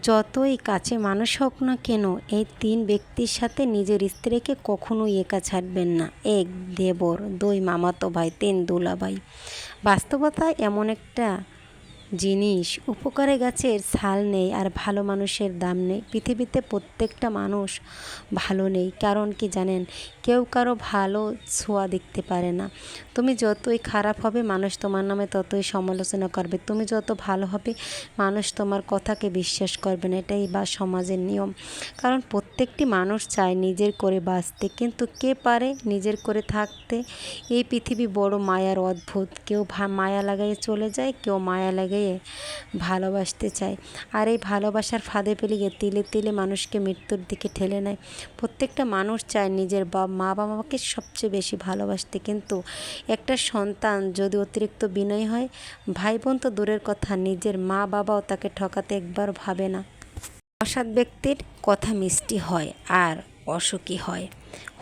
যতই কাছে মানুষ হোক না কেন, এই তিন ব্যক্তির সাথে নিজের স্ত্রীকে কখনোই একা ছাড়বেন না। এক দেবর, দুই মামাতো ভাই, তিন দুলাভাই। বাস্তবতা এমন একটা জিনিস, উপকারে গাছের ছাল নেই আর ভালো মানুষের দাম নেই। পৃথিবীতে প্রত্যেকটা মানুষ ভালো নেই। কারণ কি জানেন? কেউ কারও ভালো ছোঁয়া দেখতে পারে না। তুমি যতই খারাপ হবে, মানুষ তোমার নামে ততই সমালোচনা করবে। তুমি যত ভালো হবে, মানুষ তোমার কথাকে বিশ্বাস করবে না। এটাই বা সমাজের নিয়ম। কারণ প্রত্যেকটি মানুষ চায় নিজের করে বাঁচতে। কিন্তু কে পারে নিজের করে থাকতে? এই পৃথিবী বড় মায়ার অদ্ভুত। কেউ মায়া লাগাইয়ে চলে যায়, কেউ মায়া লাগাইয়ে ভালোবাসতে চায়। আর এই ভালোবাসার ফাঁদে পেলিয়ে তিলে তিলে মানুষকে মৃত্যুর দিকে ঠেলে নেয়। প্রত্যেকটা মানুষ চায় নিজের বা মা বাবাকে সবচেয়ে বেশি ভালোবাসতে। কিন্তু একটা সন্তান যদি অতিরিক্ত বিনয় হয় ভাই বোন তো দূরের কথা, নিজের মা বাবাও তাকে ঠকাতে একবার ভাবে না। অসৎ ব্যক্তির কথা মিষ্টি হয় আর অসুখী হয়,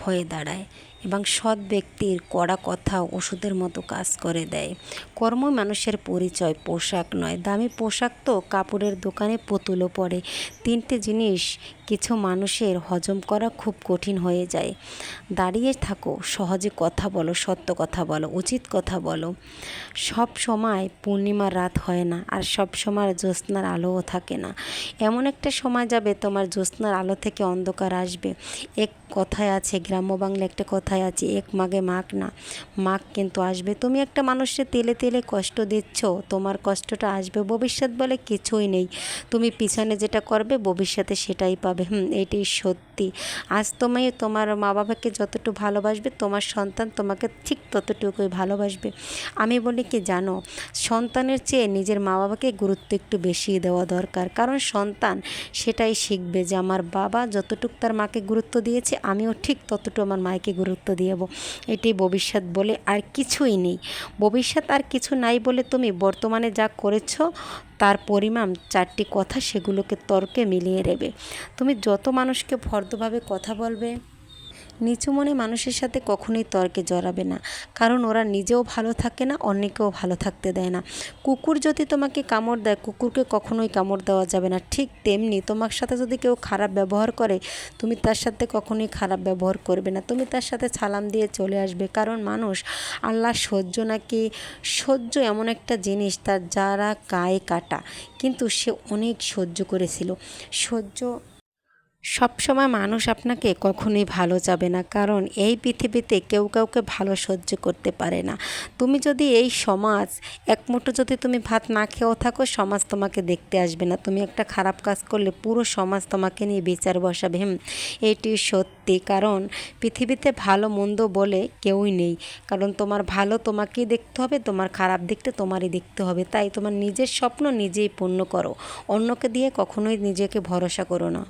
হয়ে দাঁড়ায়। এবং সৎ ব্যক্তির কড়া কথা ওষুধের মতো কাজ করে দেয়। কর্মই মানুষের পরিচয়, পোশাক নয়। দামি পোশাক তো কাপড়ের দোকানে পুতুলও পড়ে তিনটে জিনিস কিছু মানুষের হজম করা খুব কঠিন হয়ে যায়। দাঁড়িয়ে থাকো, সহজে কথা বলো, সত্য কথা বলো, উচিত কথা বলো। সব সময় পূর্ণিমার রাত হয় না আর সব সময় জ্যোৎস্নার আলোও থাকে না। এমন একটা সময় যাবে তোমার জ্যোৎস্নার আলো থেকে অন্ধকার আসবে। এক কথায় আছে, গ্রাম্য বাংলা একটা কথায় আছে, এক মাগে মাগ না। মাগ কিন্তু আসবে। তুমি একটা মানুষের তেলে তেলে কষ্ট দিচ্ছ, তোমার কষ্টটা আসবে, ভবিষ্যৎ বলে কিছুই নেই। তুমি পিছনে যেটা করবে, ভবিষ্যতে সেটাই পাবে। হুম, এটাই সত্যি। আজ তুমি তোমার মা বাবাকে যতটুকু ভালোবাসবে, তোমার সন্তান তোমাকে ঠিক ততটুকুই ভালোবাসবে। আমি বলি কি জানো, সন্তানের চেয়ে নিজের মা বাবাকে গুরুত্ব একটু বেশি দেওয়া দরকার। কারণ সন্তান সেটাই শিখবে যে আমার বাবা যতটুকু তার মাকে গুরুত্ব দিয়েছে, আমিও ঠিক ততটুকু আমার মাকে গুরুত্ব দিয়েব এটি ভবিষ্যৎ বলে আর কিছুই নেই। ভবিষ্যৎ আর কিছু নাই বলে তুমি বর্তমানে যা করেছ, তার পরিমাণ চারটি কথা সেগুলোকে তর্কে মিলিয়ে নেবে। তুমি যত মানুষকে ফর্দভাবে কথা বলবে। নিচু মনে মানুষের সাথে কখনোই তর্কে জড়াবে না। কারণ ওরা নিজেও ভালো থাকে না, অন্যকেও ভালো থাকতে দেয় না। কুকুর যদি তোমাকে কামড় দেয়, কুকুরকে কখনোই কামড় দেওয়া যাবে না। ঠিক তেমনি তোমার সাথে যদি কেউ খারাপ ব্যবহার করে, তুমি তার সাথে কখনোই খারাপ ব্যবহার করবে না। তুমি তার সাথে সালাম দিয়ে চলে আসবে। কারণ মানুষ আল্লাহ সহ্য নাকি সহ্য এমন একটা জিনিস তার যারা গায়ে কাটা। কিন্তু সে অনেক সহ্য করেছিল। সহ্য সবসময় মানুষ আপনাকে কখনোই ভালো যাবে না, কারণ এই পৃথিবীতে কেউ কাউকে ভালো সহ্য করতে পারে না। তুমি যদি এই সমাজ, এক মুঠো যদি তুমি ভাত না খেয়েও থাকো, সমাজ তোমাকে দেখতে আসবে না। তুমি একটা খারাপ কাজ করলে পুরো সমাজ তোমাকে নিয়ে বিচার বসাবে। হুম, এটি সত্যি, কারণ পৃথিবীতে ভালো মন্দ বলে কেউই নেই। কারণ তোমার ভালো তোমাকেই দেখতে হবে, তোমার খারাপ দিকটা তোমারই দেখতে হবে। তাই তোমার নিজের স্বপ্ন নিজেই পূর্ণ করো। অন্যকে দিয়ে কখনোই নিজেকে ভরসা করো না।